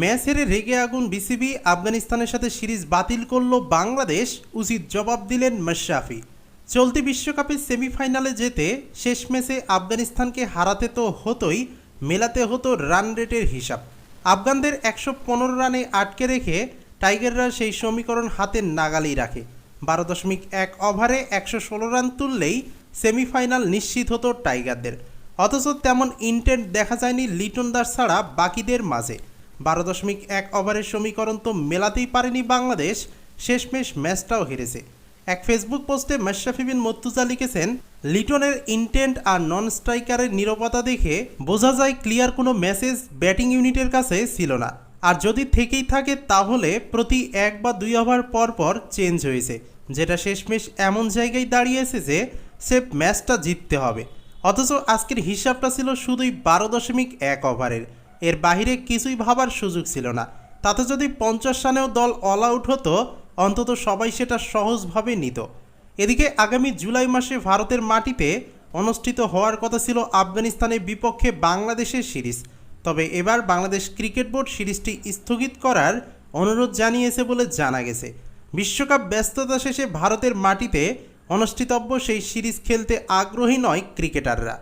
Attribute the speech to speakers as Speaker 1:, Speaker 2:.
Speaker 1: Match হেরে রেগে আগুন বিসিবি আফগানিস্তানের সাথে সিরিজ বাতিল করল বাংলাদেশ, উচিত জবাব দিলেন মাশরাফি। চলতি বিশ্বকাপের সেমিফাইনালে যেতে শেষ ম্যাচে আফগানিস্তানকে হারাতে তো হতোই, মেলাতে হতো রান রেটের হিসাব। আফগানদের একশো পনেরো রানে আটকে রেখে টাইগাররা সেই সমীকরণ হাতের নাগালেই রাখে। বারো দশমিক এক ওভারে একশো ষোলো রান তুললেই সেমিফাইনাল নিশ্চিত হতো টাইগারদের। অথচ তেমন ইন্টেন্ট দেখা যায়নি লিটন দাস ছাড়া বাকিদের মাঝে। বারো দশমিক এক ওভারের সমীকরণ তো মেলাতেই পারেনি বাংলাদেশ। শেষমেশ ম্যাচটাও হেরেছে। এক ফেসবুক পোস্টে মাশরাফি বিন মর্তুজা লিখেছেন, লিটনের ইন্টেন্ট আর নন স্ট্রাইকারের নিরবতা দেখে বোঝা যায় ক্লিয়ার কোনো মেসেজ ব্যাটিং ইউনিটের কাছে ছিল না। আর যদি থেকেই থাকে তাহলে প্রতি এক বা দুই ওভার পর পর চেঞ্জ হয়েছে, যেটা শেষমেশ এমন জায়গায় দাঁড়িয়েছে যে সেফ ম্যাচটা জিততে হবে। অথচ আজকের হিসাবটা ছিল শুধুই বারো দশমিক এক ওভারের। এর বাহিরে কিছুই ভাবার সুযোগ ছিল না। তাতে যদি পঞ্চাশ রানেও দল অল আউট হতো, অন্তত সবাই সেটা সহজভাবে নিত। এদিকে আগামী জুলাই মাসে ভারতের মাটিতে অনুষ্ঠিত হওয়ার কথা ছিল আফগানিস্তানের বিপক্ষে বাংলাদেশের সিরিজ। তবে এবার বাংলাদেশ ক্রিকেট বোর্ড সিরিজটি স্থগিত করার অনুরোধ জানিয়েছে বলে জানা গেছে। বিশ্বকাপ ব্যস্ততা শেষে ভারতের মাটিতে অনুষ্ঠিতব্য সেই সিরিজ খেলতে আগ্রহী নয় ক্রিকেটাররা।